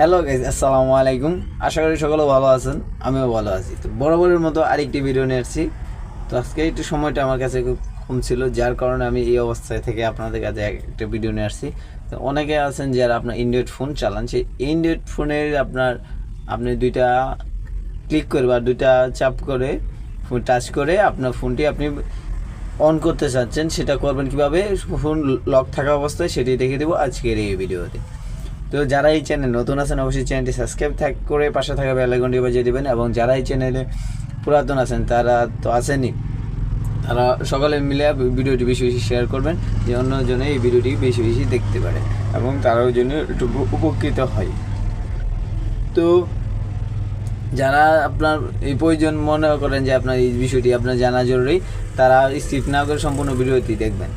Hello guys আসসালামু আলাইকুম আশা করি সকলে ভালো আছেন, আমিও ভালো আছি। তো বরাবরের মতো আরেকটি ভিডিও নিয়ে আসছি। তো আজকে একটু সময়টা আমার কাছে খুব কম ছিল, যার কারণে আমি এই অবস্থায় থেকে আপনাদের কাছে একটা ভিডিও নিয়ে আসছি। তো অনেকে আছেন যারা আপনার ইন্ড্রয়েড ফোন চালান, সেই ইন্ড্রয়েড ফোনের আপনার, আপনি দুইটা ক্লিক করে বা দুইটা চাপ করে টাচ করে আপনার ফোনটি আপনি অন করতে চাচ্ছেন, সেটা করবেন কীভাবে? ফোন লক থাকা অবস্থায় সেটি দেখে দেবো আজকের এই ভিডিওতে তো যারা এই চ্যানেল নতুন আছেন, অবশ্যই চ্যানেলটি সাবস্ক্রাইব থাক করে পাশে থাকা বেল আইকনটি বাজিয়ে দেবেন এবং যারা এই চ্যানেলে পুরাতন আছেন, তারা তো আসেনি তারা সকলে মিলে ভিডিওটি বেশি বেশি শেয়ার করবেন, যে অন্যজনে এই ভিডিওটি বেশি বেশি দেখতে পারে এবং তারাও জন্য একটু উপকৃত হয়। তো যারা আপনার এই প্রয়োজন মনে করেন যে আপনার এই বিষয়টি আপনার জানা জরুরি, তারা স্কিপ না করে সম্পূর্ণ ভিডিওটি দেখবেন।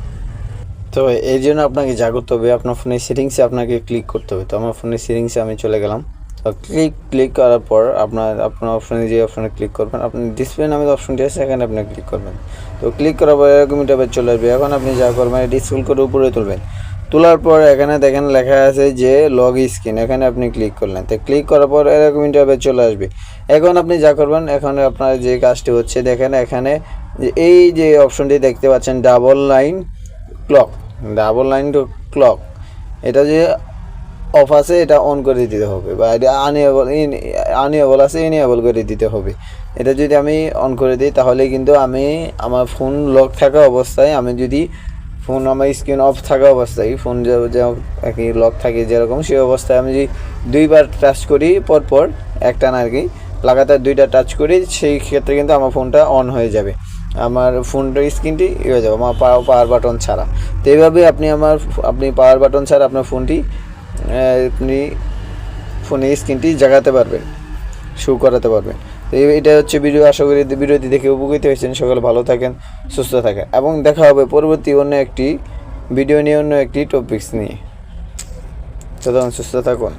তো এর জন্য আপনাকে যা করতে হবে। আপনার ফোনের সেটিংসে আপনাকে ক্লিক করতে হবে। তো আমার ফোনের সেটিংসে আমি চলে গেলাম। তো ক্লিক ক্লিক করার পর আপনার আপনার অপশনে যে অপশনে ক্লিক করবেন, আপনি ডিসপ্লে নামে অপশনটি আছে, সেখানে আপনি ক্লিক করবেন। তো ক্লিক করার পর এরকম ইন্টারভেট চলে আসবে। এখন আপনি যা করবেন স্কুল করে উপরে তুলবেন। তোলার পর এখানে দেখেন লেখা আছে যে লগ স্ক্রিন এখানে আপনি ক্লিক করলেন। তো ক্লিক করার পর এরকম ইন্টারভেট চলে আসবে। এখন আপনি যা করবেন, এখন আপনার যে কাজটি হচ্ছে, দেখেন এখানে এই যে অপশনটি দেখতে পাচ্ছেন double line clock double line to clock. এটা যে অফ আছে, এটা অন করে দিতে হবে বা এটা আনএবল আনএবল আছে ইনএবল করে দিতে হবে। এটা যদি আমি অন করে দিই, তাহলে কিন্তু আমি আমার ফোন লক থাকা অবস্থায়, আমি যদি ফোন আমার স্ক্রিন অফ থাকা অবস্থায় ফোন যে কি লক থাকে যেরকম, সেই অবস্থায় আমি যদি দুইবার টাচ করি, পরপর একটা না আর কি, লাগাতার দুইটা টাচ করি, সেই ক্ষেত্রে কিন্তু আমার ফোনটা অন হয়ে যাবে। আমার ফোনটার স্ক্রিনটি হয়ে যাবে, আমার পাওয়ার বাটন ছাড়া। তো এইভাবে আপনি আমার, আপনি পাওয়ার বাটন ছাড়া আপনার ফোনটি আপনি ফোনে স্ক্রিনটি জাগাতে পারবেন শো করাতে পারবেন। তো এটা হচ্ছে ভিডিও আশা করি ভিডিওটি দেখে উপকৃত হয়েছেন। সকাল ভালো থাকেন, সুস্থ থাকেন। এবং দেখা হবে পরবর্তী অন্য একটি ভিডিও নিয়ে, অন্য একটি টপিক্স নিয়ে। তখন সুস্থ থাকুন।